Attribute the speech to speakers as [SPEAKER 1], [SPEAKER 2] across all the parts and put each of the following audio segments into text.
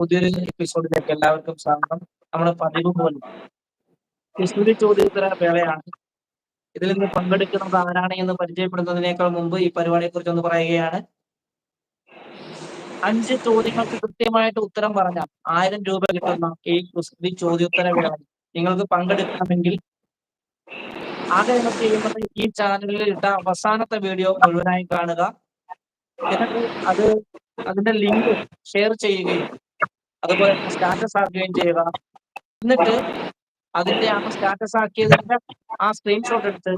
[SPEAKER 1] പുതിയൊരു എപ്പിസോഡിലേക്ക് എല്ലാവർക്കും സ്വാഗതം. നമ്മുടെ പതിവ് പോലെ കിസ്തുരി ചോദ്യോത്തര വേളയാണ്. ഇതിൽ നിന്ന് പങ്കെടുക്കുന്നത് ആരാണ് എന്ന് പരിചയപ്പെടുന്നതിനേക്കാൾ മുമ്പ് ഈ പരിപാടിയെ കുറിച്ച് ഒന്ന് പറയുകയാണ്. അഞ്ച് ചോദ്യങ്ങൾക്ക് കൃത്യമായിട്ട് ഉത്തരം പറഞ്ഞാൽ ആയിരം രൂപ കിട്ടുന്ന ഈ കുസ്തി ചോദ്യോത്തര വേള നിങ്ങൾക്ക് പങ്കെടുക്കണമെങ്കിൽ ആകെ നിങ്ങൾ ചെയ്യുന്നത് ഈ ചാനലിൽ ഇട്ട അവസാനത്തെ വീഡിയോ മുഴുവനായി കാണുക. എന്നിട്ട് അത് അതിന്റെ ലിങ്ക് ഷെയർ ചെയ്യുകയും അതുപോലെ സ്റ്റാറ്റസ് ആക്കുകയും ചെയ്യുക. എന്നിട്ട് അതിന്റെ ആ സ്റ്റാറ്റസ് ആക്കിയതിന്റെ ആ സ്ക്രീൻഷോട്ട് എടുത്ത്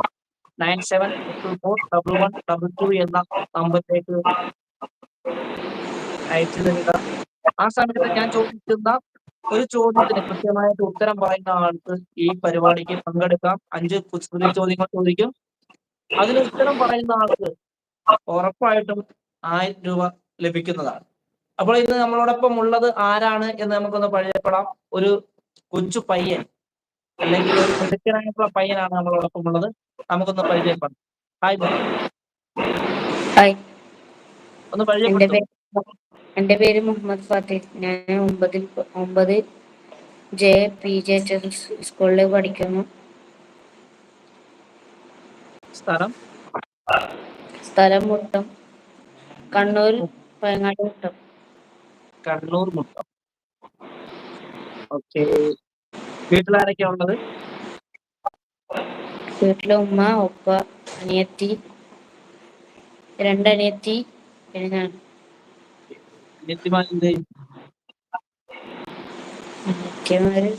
[SPEAKER 1] nine seven triple four double one double two എന്ന നമ്പറിലേക്ക് അയച്ചു തരിക. ആ സമയത്ത് ഞാൻ ചോദിക്കുന്ന ഒരു ചോദ്യത്തിന് കൃത്യമായിട്ട് ഉത്തരം പറയുന്ന ആൾക്ക് ഈ പരിപാടിക്ക് പങ്കെടുക്കാം. അഞ്ച് കുസൃതി ചോദ്യങ്ങൾ ചോദിക്കും. അതിന് ഉത്തരം പറയുന്ന ആൾക്ക് ഉറപ്പായിട്ടും ആയിരം രൂപ ലഭിക്കുന്നതാണ്. അപ്പോൾ ഇന്ന് നമ്മളോടൊപ്പം ഉള്ളത് ആരാണ് എന്ന് നമുക്കൊന്ന് പരിചയപ്പെടാം. ഒരു കൊച്ചു പയ്യൻ അല്ലെങ്കിൽ ഒരു മിടുക്കനായിട്ടുള്ള പയ്യനാണ് നമ്മളോടൊപ്പം ഉള്ളത്. നമുക്കൊന്ന് പരിചയപ്പെടാം. ഹായ്
[SPEAKER 2] ഹായ്
[SPEAKER 1] ഒന്ന്
[SPEAKER 2] എന്റെ
[SPEAKER 1] പരിചയപ്പെടുത്തു
[SPEAKER 2] പേര് എന്റെ പേര് മുഹമ്മദ് ഫാത്തിഹ്. ഞാൻ ഒമ്പതിൽ ഒമ്പത് ജെ പി ജെ സ്കൂളിൽ പഠിക്കുന്നു.
[SPEAKER 1] സ്ഥലം?
[SPEAKER 2] സ്ഥലം മുട്ടം. കണ്ണൂർ പയങ്ങാട് മുട്ടം.
[SPEAKER 1] കണ്ണൂർ മുട്ടം. ഓക്കെ വീട്ടിൽ ആരൊക്കെയാ ഉള്ളത്?
[SPEAKER 2] വീട്ടിലെ ഉമ്മ ഉപ്പ അനിയത്തി രണ്ടനിയത്തി പിന്നെ ഞാൻ.
[SPEAKER 1] അനിയത്തിമാരെന്ത്
[SPEAKER 2] അനിയത്തിമാര്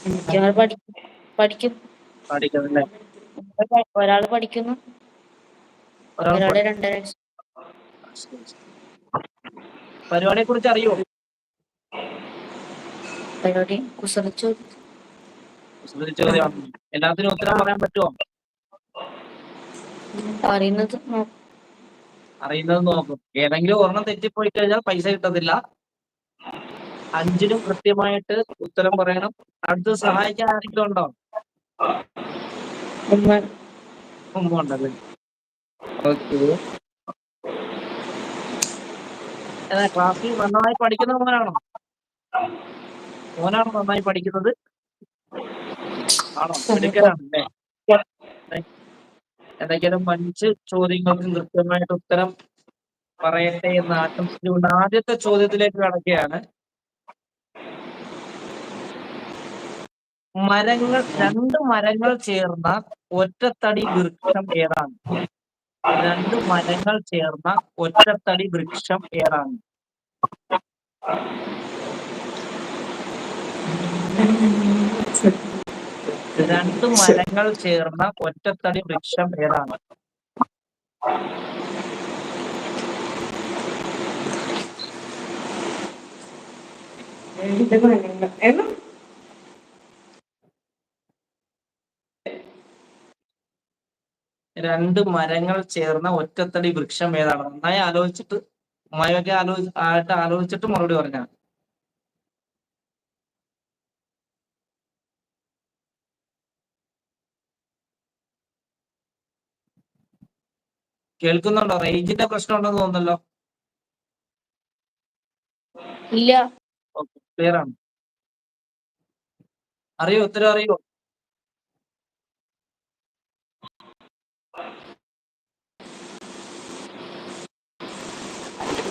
[SPEAKER 2] അനിയത്തിമാർ പഠിക്കും പഠിക്കും.
[SPEAKER 1] പഠിക്കുന്നല്ലേ?
[SPEAKER 2] ഒരാൾ പഠിക്കുന്നു.
[SPEAKER 1] ഒരാൾ
[SPEAKER 2] രണ്ടര.
[SPEAKER 1] പരിപാടിയെ കുറിച്ച് അറിയോ
[SPEAKER 2] പരിപാടി
[SPEAKER 1] എല്ലാത്തിനും ഉത്തരം പറയാൻ പറ്റുമോ?
[SPEAKER 2] അറിയുന്നത് നോക്കും
[SPEAKER 1] അറിയുന്നത് നോക്കും. ഏതെങ്കിലും ഒരെണ്ണം തെറ്റിപ്പോയി കഴിഞ്ഞാൽ പൈസ കിട്ടത്തില്ല. അഞ്ചിനും കൃത്യമായിട്ട് ഉത്തരം പറയണം. അടുത്ത് സഹായിക്കാൻ ആരെങ്കിലും ഉണ്ടോ?
[SPEAKER 2] ഉമ്മ
[SPEAKER 1] ഉണ്ടല്ലേ? ഓക്കെ. ക്ലാസ്സിൽ നന്നായി പഠിക്കുന്ന മോനാണോ? മോനാണോ നന്നായി പഠിക്കുന്നത്? ആണോ? മിടുക്കനാണല്ലേ? എന്തെങ്കിലും അഞ്ച് ചോദ്യങ്ങൾക്ക് കൃത്യമായിട്ട് ഉത്തരം പറയട്ടെ എന്ന് ആശംസിച്ചുകൊണ്ട് ആദ്യത്തെ ചോദ്യത്തിലേക്ക് കടക്കുകയാണ്. മരങ്ങൾ രണ്ട് മരങ്ങൾ ചേർന്ന ഒറ്റത്തടി വൃക്ഷം ഏതാണ്? രണ്ട് മരങ്ങൾ ചേർന്ന ഒറ്റത്തടി വൃക്ഷം ഏതാണ് രണ്ട് മരങ്ങൾ ചേർന്ന ഒറ്റത്തടി വൃക്ഷം ഏതാണ് രണ്ട് മരങ്ങൾ ചേർന്ന ഒറ്റത്തടി വൃക്ഷം ഏതാണ്? നന്നായി ആലോചിച്ചിട്ട് ഉമ്മയൊക്കെ ആലോചി ആയിട്ട് ആലോചിച്ചിട്ട് മറുപടി പറഞ്ഞ കേൾക്കുന്നുണ്ടോ? റേഞ്ചിന്റെ പ്രശ്നം ഉണ്ടെന്ന് തോന്നുന്നല്ലോ.
[SPEAKER 2] ഇല്ല.
[SPEAKER 1] ഓക്കെ ക്ലിയർ ആണ്. അറിയോ? ഉത്തരം അറിയോ?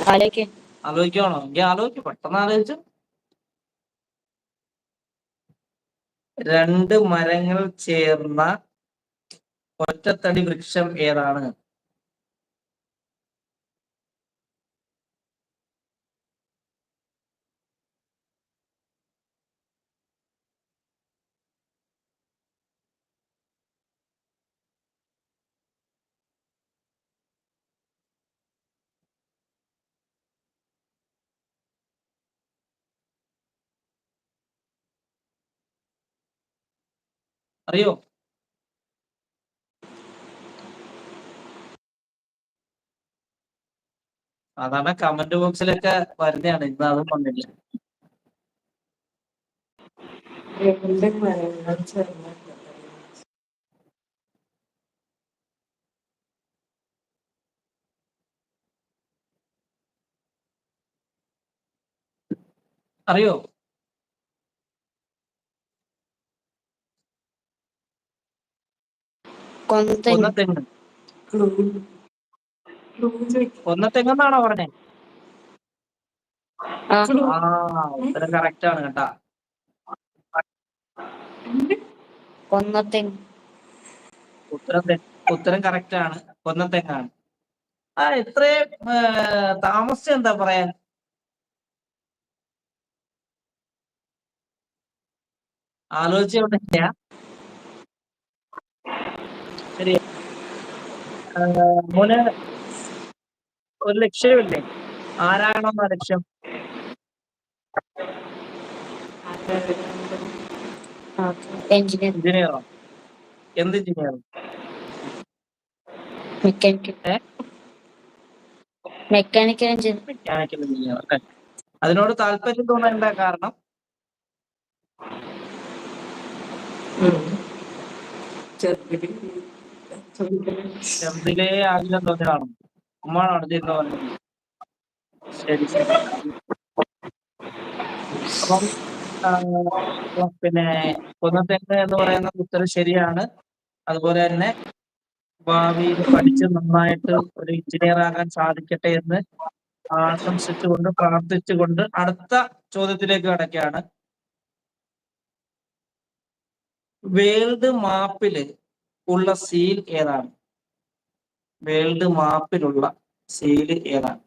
[SPEAKER 2] ആലോചിക്ക്.
[SPEAKER 1] ആലോചിക്കുവാണോ? എങ്കിൽ ആലോചിക്കും. പെട്ടെന്ന് ആലോചിച്ചു. രണ്ട് മരങ്ങൾ ചേർന്ന ഒറ്റത്തടി വൃക്ഷം ഏതാണ്? അറിയോ? അതാണ് കമന്റ് ബോക്സിലൊക്കെ വരുന്നതാണ്. ഇന്ന് അതും വന്നില്ല. അറിയോ? കൊന്നത്തെങ്ങെന്നാണോ പറഞ്ഞേ.
[SPEAKER 2] ആ.
[SPEAKER 1] ഉത്തരം കറക്റ്റ് ആണ് കേട്ടാ.
[SPEAKER 2] കൊന്നത്തെങ്ങ്
[SPEAKER 1] ഉത്തരം ഉത്തരം കറക്റ്റ് ആണ്. കൊന്നത്തെങ്ങാണ് ആ ഇത്രയും താമസിച്ച എന്താ പറയാൻ? ആലോചിച്ചുകൊണ്ടിരിക്കുക ശരി ആ, മോന് ഒരു ലക്ഷ്യമില്ലേ? ആരാകണമെന്ന ലക്ഷ്യം?
[SPEAKER 2] എഞ്ചിനീയർ.
[SPEAKER 1] എഞ്ചിനീയറോ? എന്ത് engineer?
[SPEAKER 2] Mechanical. Mechanical engineer.
[SPEAKER 1] Mechanical engineer അല്ലേ? അതിനോട് താല്പര്യം തോന്നാൻ എന്താ കാരണം? ചെറുതിലേ ആഗ്രഹം തോന്നിയതാണോ അമ്മ നടന്നിരുന്ന പറഞ്ഞത് ശരി ശരി. അപ്പം പിന്നെ കൊന്നത്തെങ്ങ് എന്ന് പറയുന്ന ഉത്തരം ശരിയാണ്. അതുപോലെ തന്നെ ഭാവിയിൽ പഠിച്ച് നന്നായിട്ട് ഒരു എഞ്ചിനീയർ ആകാൻ സാധിക്കട്ടെ എന്ന് ആശംസിച്ചുകൊണ്ട് പ്രാർത്ഥിച്ചുകൊണ്ട് അടുത്ത ചോദ്യത്തിലേക്ക് കടക്കുകയാണ്. വേൾഡ് മാപ്പിൽ ഉള്ള സീൽ ഏതാണ്? വേൾഡ് മാപ്പിലുള്ള സീൽ ഏതാണ്?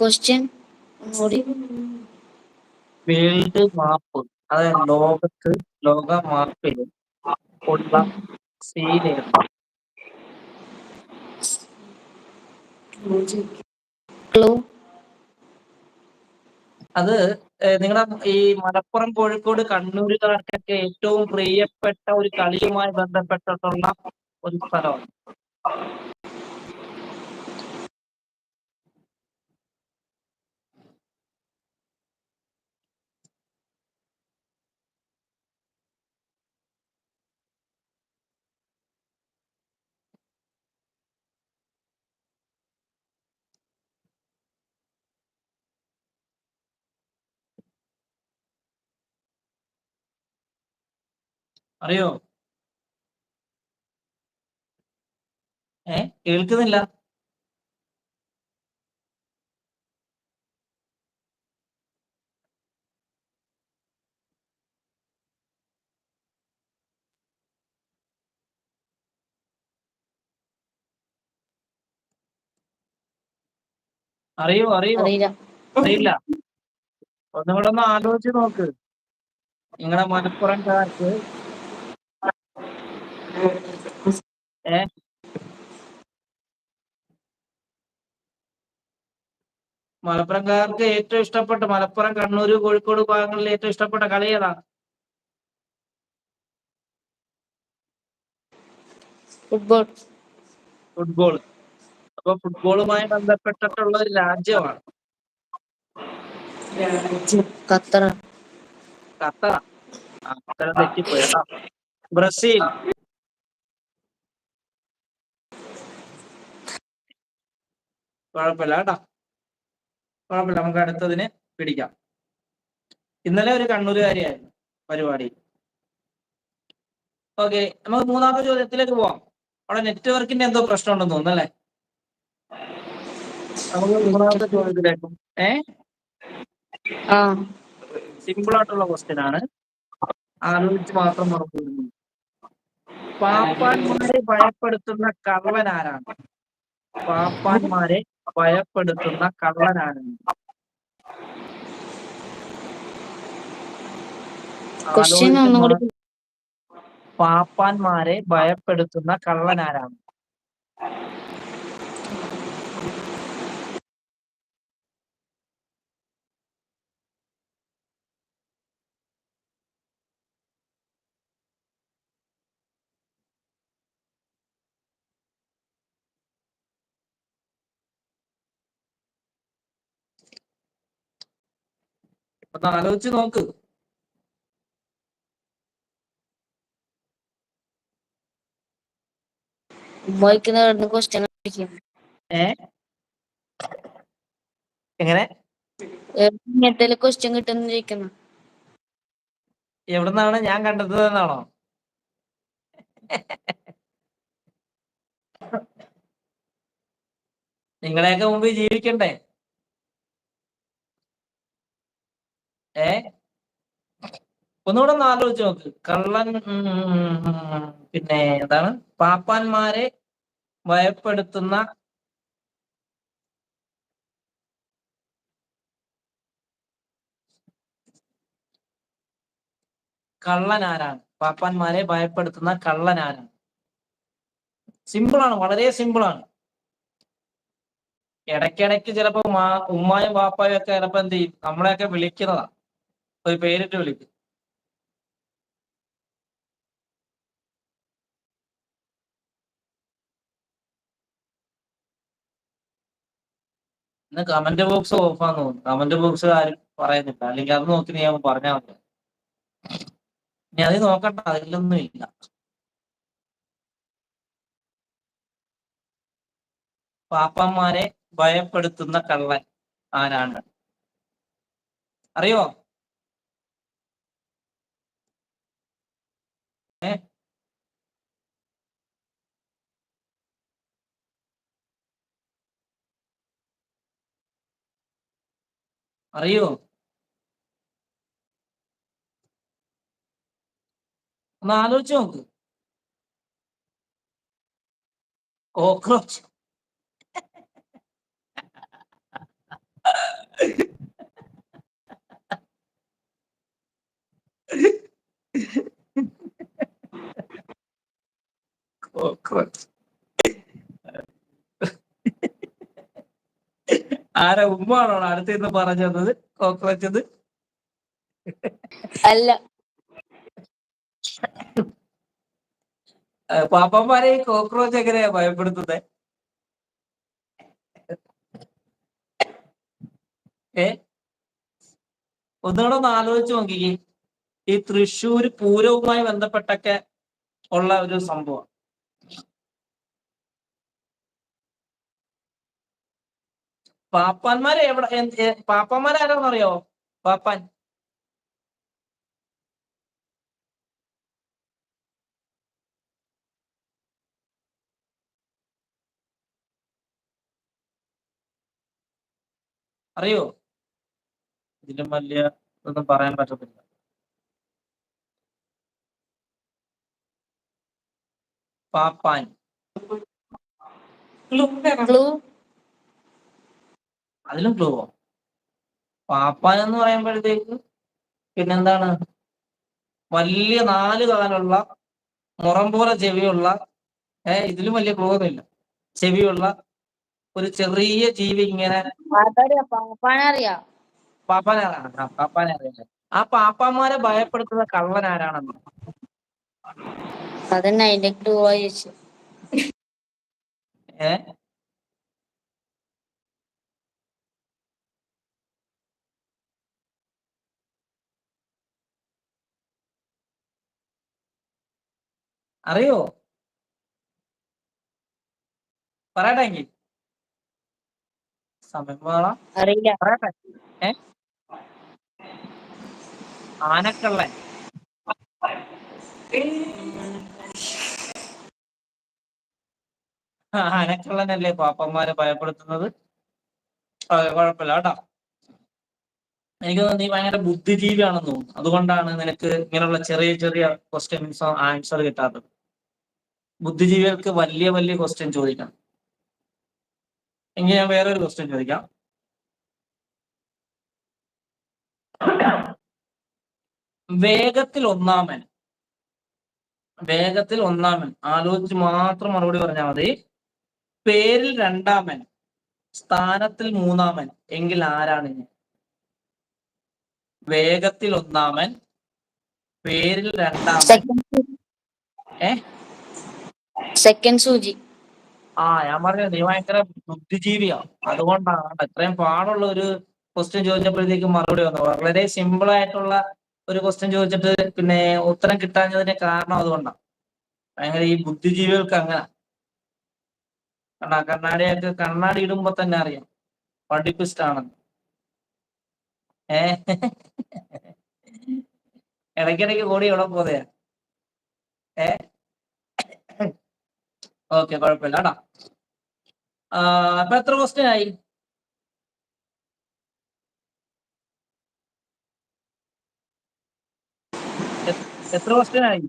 [SPEAKER 2] ക്വസ്റ്റ്യൻ ഒന്നുകൂടി
[SPEAKER 1] വേൾഡ് മാപ്പ് അതായത് ലോകത്ത് ലോക മാപ്പിൽ ഉള്ള ഏതാണ്
[SPEAKER 2] ക്ലൂ
[SPEAKER 1] അത് നിങ്ങളുടെ ഈ മലപ്പുറം കോഴിക്കോട് കണ്ണൂരുകാർക്കൊക്കെ ഏറ്റവും പ്രിയപ്പെട്ട ഒരു കളിയുമായി ബന്ധപ്പെട്ടിട്ടുള്ള ഒരു സ്ഥലമാണ്. അറിയോ? ഏ? കേൾക്കുന്നില്ല. അറിയോ? അറിയോ?
[SPEAKER 2] അറിയില്ല.
[SPEAKER 1] ഒന്നുകൂടെ ഒന്നും ആലോചിച്ച് നോക്ക്. നിങ്ങളുടെ മലപ്പുറംകാർക്ക് ഏ മലപ്പുറംകാർക്ക് ഏറ്റവും ഇഷ്ടപ്പെട്ട മലപ്പുറം കണ്ണൂര് കോഴിക്കോട് ഭാഗങ്ങളിൽ ഏറ്റവും ഇഷ്ടപ്പെട്ട കളി ഏതാ?
[SPEAKER 2] ഫുട്ബോൾ.
[SPEAKER 1] ഫുട്ബോൾ. അപ്പൊ ഫുട്ബോളുമായി ബന്ധപ്പെട്ടിട്ടുള്ള ഒരു രാജ്യമാണ്.
[SPEAKER 2] ഖത്തർ
[SPEAKER 1] ഖത്തർ ആ, ഉത്തരം ബ്രസീൽ. കുഴപ്പമില്ല കേട്ടോ കുഴപ്പമില്ല നമുക്ക് അടുത്തതിന് പിടിക്കാം. ഇന്നലെ ഒരു കണ്ണൂരുകാരിയായിരുന്നു പരിപാടി. ഓക്കെ നമുക്ക് മൂന്നാമത്തെ ചോദ്യത്തിലേക്ക് പോവാം. അവിടെ നെറ്റ്വർക്കിന്റെ എന്തോ പ്രശ്നം ഉണ്ടെന്ന് തോന്നുന്നു അല്ലേ? നമുക്ക് മൂന്നാമത്തെ ചോദ്യത്തിലേക്കും ഏ?
[SPEAKER 2] ആ.
[SPEAKER 1] സിമ്പിൾ ആയിട്ടുള്ള ക്വസ്റ്റ്യൻ ആണ്. ആലോചിച്ച് മാത്രം മറന്നു പാപ്പാന്മാരെ ഭയപ്പെടുത്തുന്ന കള്ളൻ ആരാണ്? പാപ്പാന്മാരെ ഭയപ്പെടുത്തുന്ന കള്ളനാണ്. പാപ്പാന്മാരെ ഭയപ്പെടുത്തുന്ന കള്ളൻ ഒന്ന് ആലോചിച്ച് നോക്ക്.
[SPEAKER 2] ക്വസ്റ്റ്യൻ
[SPEAKER 1] ഏ? എങ്ങനെ?
[SPEAKER 2] ഇങ്ങനത്തെ ക്വസ്റ്റ്യൻ കിട്ടുന്ന ചോദിക്കുന്നു.
[SPEAKER 1] എവിടുന്നാണ് ഞാൻ കണ്ടെത്തുന്നതെന്നാണോ നിങ്ങളെയൊക്കെ മുമ്പ് ജീവിക്കണ്ടേ? ഏ? ഒന്നുകൂടെ ഒന്ന് ആലോചിച്ച് നോക്ക്. കള്ളൻ പിന്നെ എന്താണ്? പാപ്പാന്മാരെ ഭയപ്പെടുത്തുന്ന കള്ളൻ ആരാണ് പാപ്പാന്മാരെ ഭയപ്പെടുത്തുന്ന കള്ളൻ ആരാണ് സിമ്പിളാണ് വളരെ സിമ്പിളാണ്. ഇടയ്ക്കിടയ്ക്ക് ചിലപ്പോ മാ ഉമ്മായും വാപ്പായും ഒക്കെ ചിലപ്പോ എന്ത് ചെയ്യും? നമ്മളെയൊക്കെ വിളിക്കുന്നതാ. ഒരു പേരിട്ട് വിളിക്കും. ഇന്ന് കമന്റ് ബോക്സ് ഓഫാന്ന് തോന്നുന്നു. കമന്റ് ബോക്സ് ആരും പറയുന്നില്ല. അല്ലെങ്കിൽ അത് നോക്കി നീ പറഞ്ഞാൽ മതി. ഇനി അത് നോക്കണ്ട. അതിലൊന്നും ഇല്ല. പാപ്പന്മാരെ ഭയപ്പെടുത്തുന്ന കള്ളൻ ആരാണ്? അറിയോ ഏ അറിയോ? ഒന്ന് ആലോചിച്ച് നോക്ക്. കോക്രോച്ച്. കോക്രോച്ച്. ആരാ ഉമ്മാണോ അടുത്തിന്ന് പറഞ്ഞത് തന്നത്? കോക്രോച്ചത്
[SPEAKER 2] അല്ല.
[SPEAKER 1] പാപ്പന്മാരെ ഈ കോക്രോച്ച് എങ്ങനെയാ ഭയപ്പെടുത്തുന്നത് ഏ? ഒന്നുകൂടെ ഒന്ന് ആലോചിച്ച് നോക്കിക്കേ. ഈ തൃശ്ശൂർ പൂരവുമായി ബന്ധപ്പെട്ടൊക്കെ ഉള്ള ഒരു സംഭവം. പാപ്പാന്മാരെ എവിടെ എന്ത്- ഏ, പാപ്പാന്മാരെ ആരാന്നറിയോ? പാപ്പാൻ. അറിയോ? ഇതിലും വലിയ ഒന്നും പറയാൻ പറ്റത്തില്ല. പാപ്പാൻ.
[SPEAKER 2] ക്ലൂ
[SPEAKER 1] അതിലും ക്ലൂവോ പാപ്പാൻ എന്ന് പറയുമ്പോഴത്തേക്ക് പിന്നെന്താണ്? വലിയ നാല് കാലുള്ള മുറം പോലെ ചെവിയുള്ള ഏഹ് ഇതിലും വലിയ ക്ലൂ ഒന്നുമില്ല ചെവിയുള്ള ഒരു ചെറിയ ജീവി ഇങ്ങനെ പാപ്പാനെ പാപ്പാനെ അറിയാം. ആ പാപ്പാന്മാരെ ഭയപ്പെടുത്തുന്ന കള്ളൻ ആരാണെന്ന്.
[SPEAKER 2] അതന്നെ അതിന്റെ ക്ലൂ ചോദിച്ചു
[SPEAKER 1] അറിയോ? പറയട്ടെ എങ്കിൽ സമയം പോകണം
[SPEAKER 2] അറിയില്ല.
[SPEAKER 1] പറയട്ടെ. ഏ? ആനക്കള്ളൻ. ആനക്കള്ളനല്ലേ പാപ്പന്മാരെ ഭയപ്പെടുത്തുന്നത്? കുഴപ്പമില്ല കേട്ടോ. എനിക്ക് തോന്നുന്നു നീ ഭയങ്കര ബുദ്ധിജീവിയാണെന്ന് തോന്നുന്നു. അതുകൊണ്ടാണ് നിനക്ക് ഇങ്ങനെയുള്ള ചെറിയ ചെറിയ ക്വസ്റ്റ്യൻസ് ആൻസർ കിട്ടാത്തത്. ബുദ്ധിജീവികൾക്ക് വലിയ വലിയ ക്വസ്റ്റ്യൻ ചോദിക്കണം. എങ്കിൽ ഞാൻ വേറൊരു ക്വസ്റ്റ്യൻ ചോദിക്കാം? വേഗത്തിൽ ഒന്നാമൻ വേഗത്തിൽ ഒന്നാമൻ ആലോചിച്ച് മാത്രം മറുപടി പറഞ്ഞാൽ മതി. പേരിൽ രണ്ടാമൻ സ്ഥാനത്തിൽ മൂന്നാമൻ എങ്കിൽ ആരാണ് ഞാൻ വേഗത്തിൽ ഒന്നാമൻ പേരിൽ രണ്ടാമൻ ഏ?
[SPEAKER 2] സെക്കൻഡ് സൂചി.
[SPEAKER 1] ആ ഞാൻ പറഞ്ഞു നീ ഭയങ്കര ബുദ്ധിജീവിയാ. അതുകൊണ്ടാണ് ഇത്രയും പാടുള്ള ഒരു ക്വസ്റ്റ്യൻ ചോദിച്ചപ്പോഴത്തേക്ക് മറുപടി വന്നു വളരെ സിമ്പിൾ ആയിട്ടുള്ള ഒരു ക്വസ്റ്റ്യൻ ചോദിച്ചിട്ട് പിന്നെ ഉത്തരം കിട്ടാഞ്ഞതിന്റെ കാരണം അതുകൊണ്ടാണ് ഭയങ്കര ഈ ബുദ്ധിജീവികൾക്ക് അങ്ങനെ. കണ്ടാ കണ്ണാടിയൊക്കെ കണ്ണാടി ഇടുമ്പോ തന്നെ അറിയാം. പഠിപ്പിസ്റ്റ് ആണെന്ന് ഏ? ഇടയ്ക്കിടയ്ക്ക് കൂടി എവിടെ പോതെയാ ഏ? ഓക്കെ കുഴപ്പമില്ല കേട്ടോ അപ്പൊ എത്ര ക്വസ്റ്റ്യൻ ആയി? എത്ര ക്വസ്റ്റ്യൻ ആയി?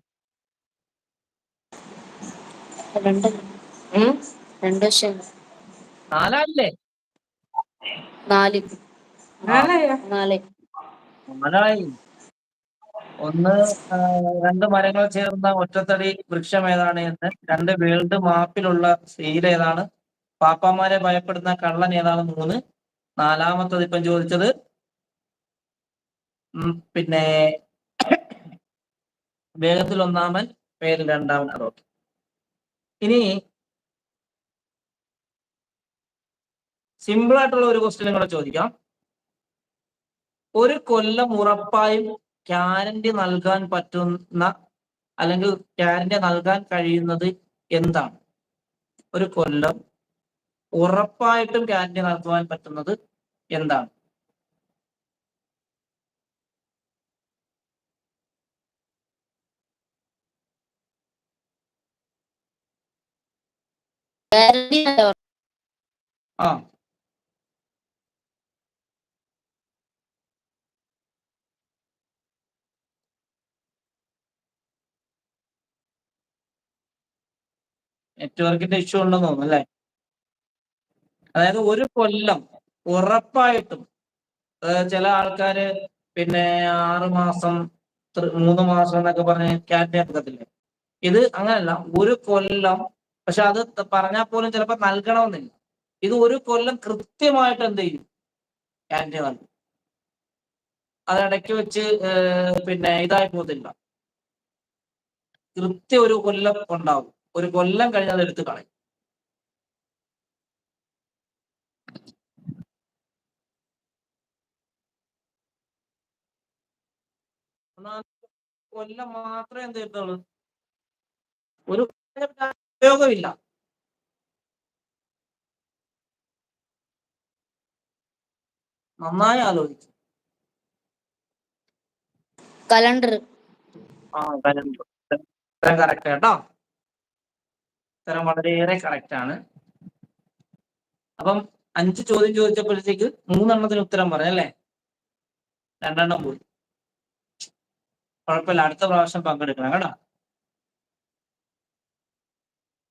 [SPEAKER 2] രണ്ട്.
[SPEAKER 1] നാലായില്ലേ?
[SPEAKER 2] നാല്.
[SPEAKER 1] നാലായോ? ഒന്ന് രണ്ട് മരങ്ങൾ ചേർന്ന ഒറ്റത്തടി വൃക്ഷം ഏതാണ് എന്ന് രണ്ട് വേൾഡ് മാപ്പിലുള്ള സെയിൽ ഏതാണ് പാപ്പാമാരെ ഭയപ്പെടുന്ന കള്ളൻ ഏതാണ് മൂന്ന്. നാലാമത്തത് ഇപ്പം ചോദിച്ചത് പിന്നെ വേഗത്തിൽ ഒന്നാമൻ പേരിൽ രണ്ടാമൻ. ഓക്കെ. ഇനി സിമ്പിൾ ആയിട്ടുള്ള ഒരു ക്വസ്റ്റ്യൻ കൂടെ ചോദിക്കാം. ഒരു കൊല്ലം ഉറപ്പായും ഗ്യാരണ്ടി നൽകാൻ പറ്റുന്ന അല്ലെങ്കിൽ ഗ്യാരണ്ടി നൽകാൻ കഴിയുന്നത് എന്താണ്? ഒരു കൊല്ലം ഉറപ്പായിട്ടും ഗ്യാരണ്ടി നൽകുവാൻ പറ്റുന്നത് എന്താണ്? ആ. നെറ്റ്വർക്കിന്റെ ഇഷ്യൂ ഉണ്ടെന്ന് തോന്നുന്നു അല്ലേ? അതായത് ഒരു കൊല്ലം ഉറപ്പായിട്ടും ചില ആൾക്കാര് പിന്നെ ആറ് മാസം മൂന്ന് മാസം എന്നൊക്കെ പറഞ്ഞ് ക്യാറ്റ് എടുക്കത്തില്ലേ? ഇത് അങ്ങനല്ല ഒരു കൊല്ലം പക്ഷെ അത് പറഞ്ഞാൽ പോലും ചിലപ്പോൾ നൽകണമെന്നില്ല. ഇത് ഒരു കൊല്ലം കൃത്യമായിട്ട് എന്ത് ചെയ്യും? ക്യാറ്റ് നൽകും. അത് ഇടയ്ക്ക് വെച്ച് പിന്നെ ഇതായി പോകത്തില്ല. കൃത്യ ഒരു കൊല്ലം ഉണ്ടാവും. ഒരു കൊല്ലം കഴിഞ്ഞ് അത് എടുത്ത് കളയും. കൊല്ലം മാത്രമേ എന്ത് ചെയ്തുള്ളൂ ഒരു ഉപയോഗമില്ല. നന്നായി ആലോചിച്ചു.
[SPEAKER 2] കലണ്ടർ.
[SPEAKER 1] ആ കലണ്ടർ. കറക്റ്റ് കേട്ടോ? ഉത്തരം വളരെയേറെ കറക്റ്റ് ആണ്. അപ്പം അഞ്ച് ചോദ്യം ചോദിച്ചപ്പോഴത്തേക്ക് മൂന്നെണ്ണത്തിന് ഉത്തരം പറഞ്ഞു അല്ലേ രണ്ടെണ്ണം പോയി. കുഴപ്പമില്ല അടുത്ത പ്രാവശ്യം പങ്കെടുക്കണം കേട്ടോ.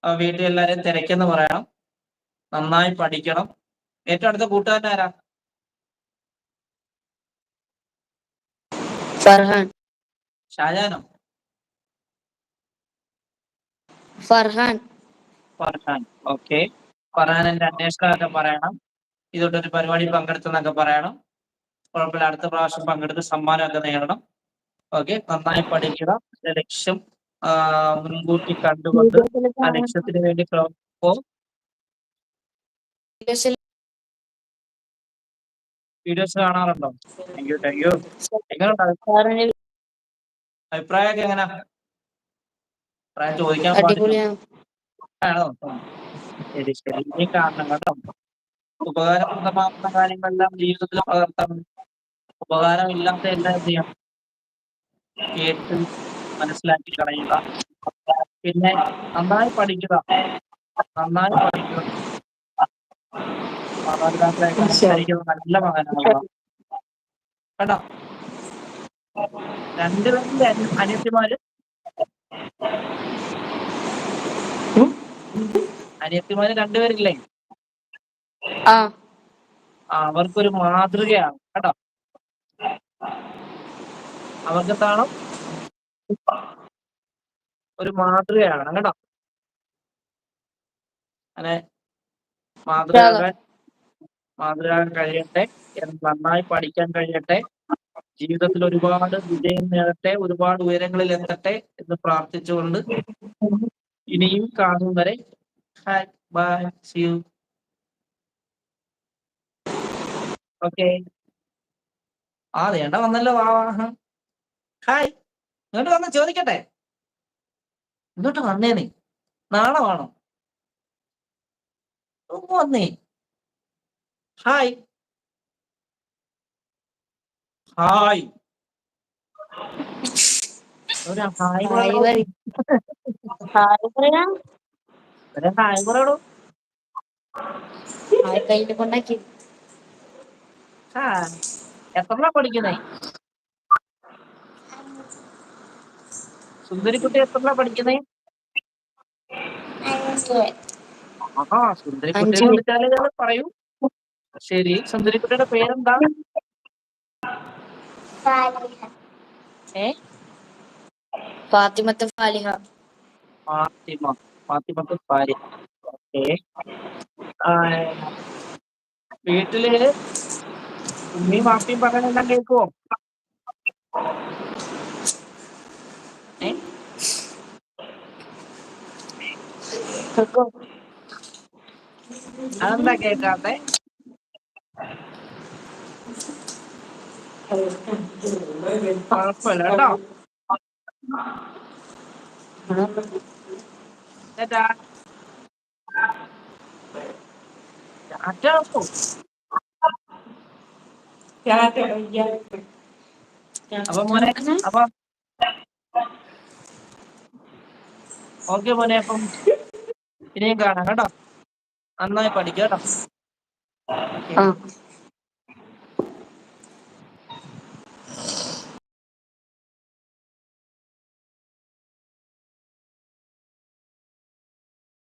[SPEAKER 1] അപ്പൊ വീട്ടിൽ എല്ലാരെയും തിരക്കെന്ന് പറയണം നന്നായി പഠിക്കണം. ഏറ്റവും അടുത്ത കൂട്ടുകാരൻ ആരാ?
[SPEAKER 2] ഫർഹാൻ.
[SPEAKER 1] ഷാജാനോ?
[SPEAKER 2] ഫർഹാൻ.
[SPEAKER 1] ഫർഹാൻ ഓക്കെ ഫർഹാനിന്റെ അന്വേഷണമൊക്കെ പറയണം. ഇതൊട്ടൊരു പരിപാടി പങ്കെടുത്തെന്നൊക്കെ പറയണം. കുഴപ്പമില്ല. അടുത്ത പ്രാവശ്യം പങ്കെടുത്ത് സമ്മാനമൊക്കെ നേടണം. ഓക്കെ നന്നായി പഠിക്കുക ലക്ഷ്യം മുൻകൂട്ടി കണ്ടുകൊണ്ട് ആ ലക്ഷ്യത്തിന് വേണ്ടി പ്രവർത്തിക്കുമ്പോൾ വീഡിയോസ് കാണാറുണ്ടോ? താങ്ക് യു താങ്ക് യു എങ്ങനെയുണ്ട് അഭിപ്രായമൊക്കെ എങ്ങനെയാ? അഭിപ്രായം ചോദിക്കാൻ ആണോ? ശരി ശരി. ഇനി കാണണം കേട്ടോ ഉപകാരപ്രദമാകുന്ന കാര്യങ്ങളെല്ലാം ജീവിതത്തിൽ പകർത്തണം. ഉപകാരമില്ലാത്ത എല്ലാം എന്ത് ചെയ്യണം കേട്ട് മനസ്സിലാക്കി കളയുക. പിന്നെ നന്നായി പഠിക്കുക. നന്നായി പഠിക്കുക. മാതാപിതാക്കളെയൊക്കെ അനുസരിക്കുന്ന നല്ല മകനാണ് കേട്ടോ? രണ്ടുപേരുടെ അനി- അനിയത്തിമാര്? അനിയത്തിമാര് രണ്ടുപേരില്ലേ?
[SPEAKER 2] ആ.
[SPEAKER 1] അവർക്കൊരു മാതൃകയാണ് കേട്ടോ. അവർക്ക് താണോ ഒരു മാതൃകയാണ് കേട്ടോ. അങ്ങനെ മാതൃകയാകാൻ മാതൃകയാകാൻ കഴിയട്ടെ നന്നായി പഠിക്കാൻ കഴിയട്ടെ ജീവിതത്തിൽ ഒരുപാട് വിജയം നേടട്ടെ ഒരുപാട് ഉയരങ്ങളിൽ എത്തട്ടെ എന്ന് പ്രാർത്ഥിച്ചുകൊണ്ട് ഇനിയും കാണും വരെ. Hi bye see you okay ആ വേണ്ട വന്നല്ലോ വാ. ഹായ് ഇങ്ങോട്ട് വന്ന് ചോദിക്കട്ടെ. ഇങ്ങോട്ട് വന്നേനെ നാളെ വേണോ? വന്നേ. ഹായ് ഹായ് ഒരു ഹായ്
[SPEAKER 2] ഹായ്
[SPEAKER 1] പറയൂ.
[SPEAKER 2] പറയ്. ഹായ് പറയാം
[SPEAKER 1] ഒരു ഹായ് പറയടോ
[SPEAKER 2] ഹായ് കയ്യിൽ കൊണ്ടാക്കി.
[SPEAKER 1] ആ എത്ര പഠിക്കുന്നേ? സുന്ദരിക്കുട്ടി എത്ര പഠിക്കുന്നേ? ആഹാ സുന്ദരിക്കുട്ടിയെ
[SPEAKER 2] അഞ്ചിൽ.
[SPEAKER 1] വിളിച്ചാലേ ഇയാൾ പറയൂ. ശരി സുന്ദരിക്കുട്ടിയുടെ പേരെന്താ? ഏ?
[SPEAKER 2] ഫാത്തിമത്ത് ഫാലിഹ.
[SPEAKER 1] ഫാത്തിമ ഫാത്തിമത്ത് ഫാലിഹ. ഓക്കെ. വീട്ടിൽ ഉമ്മയും വാപ്പിയും പറഞ്ഞതെല്ലാം കേൾക്കുവോ? അതെന്താ കേൾക്കാത്തെ? കുഴപ്പമില്ല കേട്ടോ. ചേട്ടാ ചാറ്റാക്കോ അപ്പൊ മോനെ Apa? ഓക്കെ മോനെ അപ്പം ഇനിയും കാണാം കേട്ടോ. നന്നായി പഠിക്കാം കേട്ടോ.